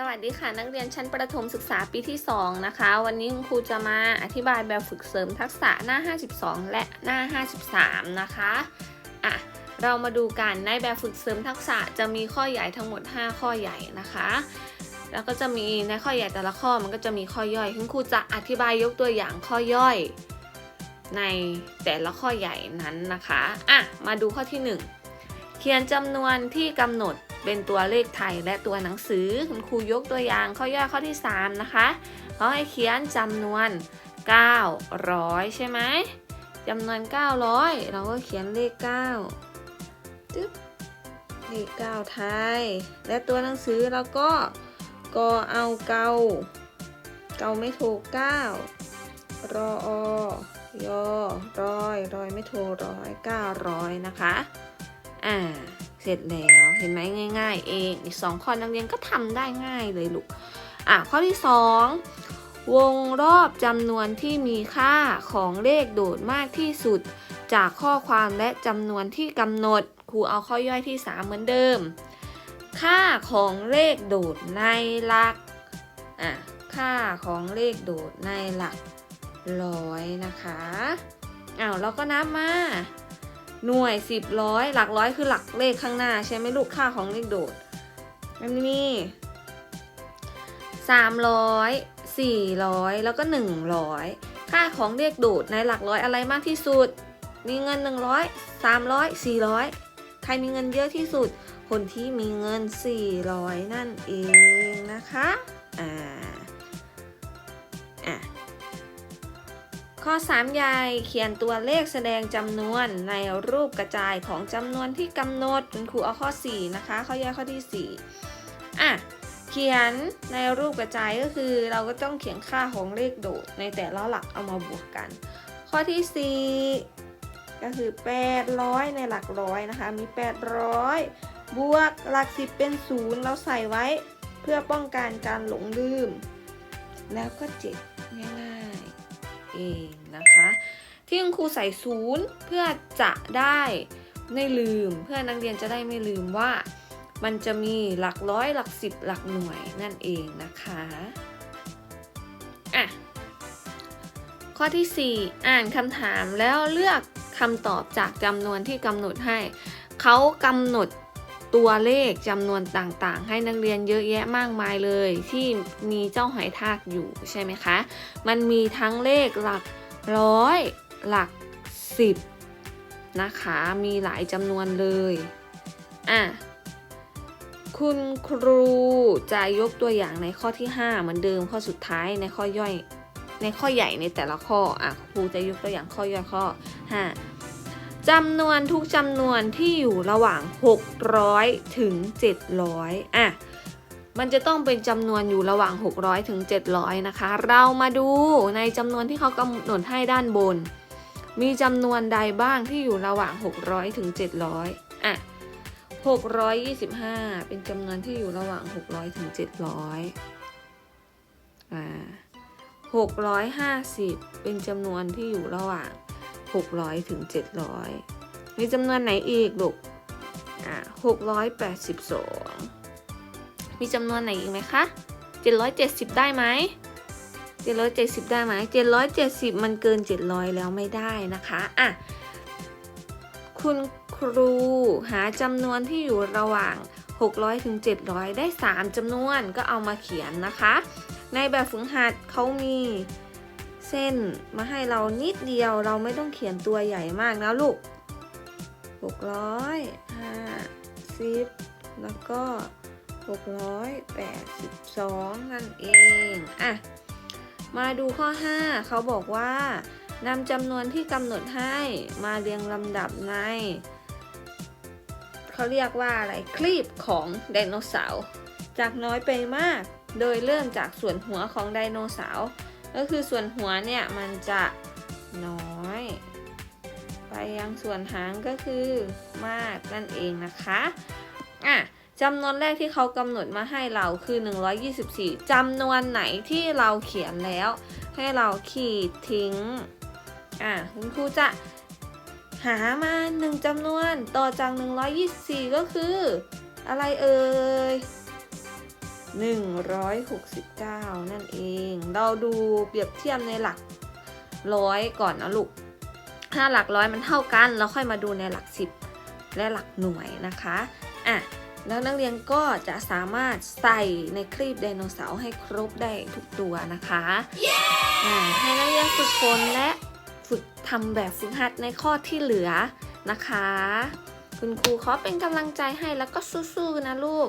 สวัสดีค่ะนักเรียนชั้นประถมศึกษาปีที่ 2 นะคะ วันนี้คุณครูจะมาอธิบายแบบฝึกเสริมทักษะหน้า 52 และหน้า 53 นะคะอะเรามาดูกันในแบบฝึกเสริมทักษะจะมีข้อใหญ่ทั้งหมด 5 ข้อใหญ่นะคะ แล้วก็จะมีในข้อใหญ่แต่ละข้อมันก็จะมีข้อย่อยคุณครูจะอธิบายยกตัวอย่างข้อย่อย ในแต่ละข้อใหญ่นั้นนะคะอะมาดูข้อที่ 1 เขียนจำนวนที่กำหนด เป็นตัวเลขไทยและตัวหนังสือคุณครูยกตัวอย่างข้อย่อข้อที่ 3 นะคะเขาให้เขียนจำนวน 900 ใช่ไหมจำนวน 900 เราก็เขียนเลข9ตึ๊บเลข9ไทย และตัวหนังสือเราก็ก็เอาเกาเกาไม่ถูก9รออยอร้อยร้อยไม่โทรร้อยเก้าร้อยนะคะ อ่า ร็จแล้วเห็นไหมง่าย ๆ เองอีกสองข้อนักเรียนก็ทำได้ง่ายเลยลูกอะข้อที่สองวงรอบจำนวนที่มีค่าของเลขโดดมากที่สุด จากข้อความและจำนวนที่กำหนดครูเอาข้อย่อยที่ 3 เหมือนเดิม ค่าของเลขโดดในหลักอะค่าของเลขโดดในหลักร้อยนะคะอ้าวเราก็นับมา หน่วยสิบร้อยหลักร้อยคือหลักเลขข้างหน้า ใช่ไหมลูกค่าของเลขโดดมันมีสามร้อยสี่ร้อยแล้วก็หนึ่งร้อยค่าของเลขโดดในหลักร้อยอะไรมากที่สุด มีเงินหนึ่งร้อยสามร้อยสี่ร้อยใครมีเงินเยอะที่สุด คนที่มีเงิน400นั่นเองนะคะ อ่า ข้อ3ใหญ่เขียนตัวเลขแสดงจำนวนในรูปกระจายของจำนวนที่กำหนดคุณครูเอาข้อ 4 นะคะ ข้อย่อยข้อที่ 4 อะ เขียนในรูปกระจายก็คือ เราก็ต้องเขียนค่าของเลขโดดในแต่ละหลักเอามาบวกกัน ข้อที่ 4 ก็คือ 800 ในหลักร้อยนะคะ มี 800 บวกหลัก 10 เป็น 0 เราใส่ไว้เพื่อป้องกันการหลงลืม แล้วก็เจ็ดง่าย เองนะคะ ที่คุณครูใส่ศูนย์เพื่อจะได้ไม่ลืม เพื่อนักเรียนจะได้ไม่ลืมว่า มันจะมีหลักร้อยหลักสิบหลักหน่วยนั่นเองนะคะอะข้อที่ 4 อ่านคำถามแล้วเลือกคำตอบจากจำนวนที่กำหนดให้ เขากำหนด ตัวเลขจำนวนต่างๆ ให้นักเรียนเยอะแยะมากมายเลย ที่มีเจ้าหอยทากอยู่ใช่ไหมคะ มันมีทั้งเลขหลักร้อยหลักสิบนะคะ มีหลายจำนวนเลย อะ คุณครูจะยกตัวอย่างในข้อที่ 5 เหมือนเดิมข้อสุดท้ายในข้อย่อย ในข้อใหญ่ในแต่ละข้อ อะ ครูจะยกตัวอย่างข้อย่อยข้อ 5 จำนวนทุกจำนวนที่อยู่ระหว่าง 600 ถึง 700 อะ มันจะต้องเป็นจำนวนอยู่ระหว่าง 600 ถึง 700 นะคะ เรามาดูในจำนวนที่เขากำหนดให้ด้านบน มีจำนวนใดบ้างที่อยู่ระหว่าง 600 ถึง 700 อะ 625 เป็นจำนวนที่อยู่ระหว่าง 600 ถึง 700 อ่า 650 เป็นจำนวนที่อยู่ระหว่าง 600ถึง700 มีจำนวนไหนอีกลูกอ่า682 มีจำนวนไหนอีกไหมคะ 770 ได้ไหม770 ได้ไหม770 มันเกิน 700 แล้วไม่ได้นะคะอะคุณครูหาจำนวนที่อยู่ระหว่าง 600ถึง700 ได้ 3จำนวนก็เอามาเขียนนะคะ ในแบบฝึกหัดเขามี เส้นมาให้เรานิดเดียวเราไม่ต้องเขียนตัวใหญ่มากนะลูก650แล้วก็682นั่นเองอะมาดูข้อ 5 เขาบอกว่านำจำนวนที่กำหนดให้มาเรียงลำดับใน เขาเรียกว่าอะไรคลีบของไดโนเสาร์จากน้อยไปมาก โดยเริ่มจากส่วนหัวของไดโนเสาร์ ก็คือส่วนหัวเนี่ยมันจะน้อย ไปยังส่วนหางก็คือมากนั่นเองนะคะอะจำนวนแรกที่เขากำหนดมาให้เราคือ 124จำนวนไหนที่เราเขียนแล้ว ให้เราขีดทิ้งอะคุณครูจะหามาหนึ่งจำนวนต่อจาก 124 ก็คือ อะไรเอ่ย 169 นั่นเอง เราดูเปรียบเทียบในหลักร้อยก่อนนะลูกถ้าหลักร้อยมันเท่ากันเราค่อยมาดูในหลักสิบและหลักหน่วยนะคะอะแล้วนักเรียนก็จะสามารถใส่ในคลีปไดโนเสาร์ให้ครบได้ทุกตัวนะคะอ่าให้นักเรียนฝึกฝนและฝึกทำแบบฝึกหัดในข้อที่เหลือนะคะ คุณครูขอเป็นกำลังใจให้แล้วก็สู้ๆนะลูก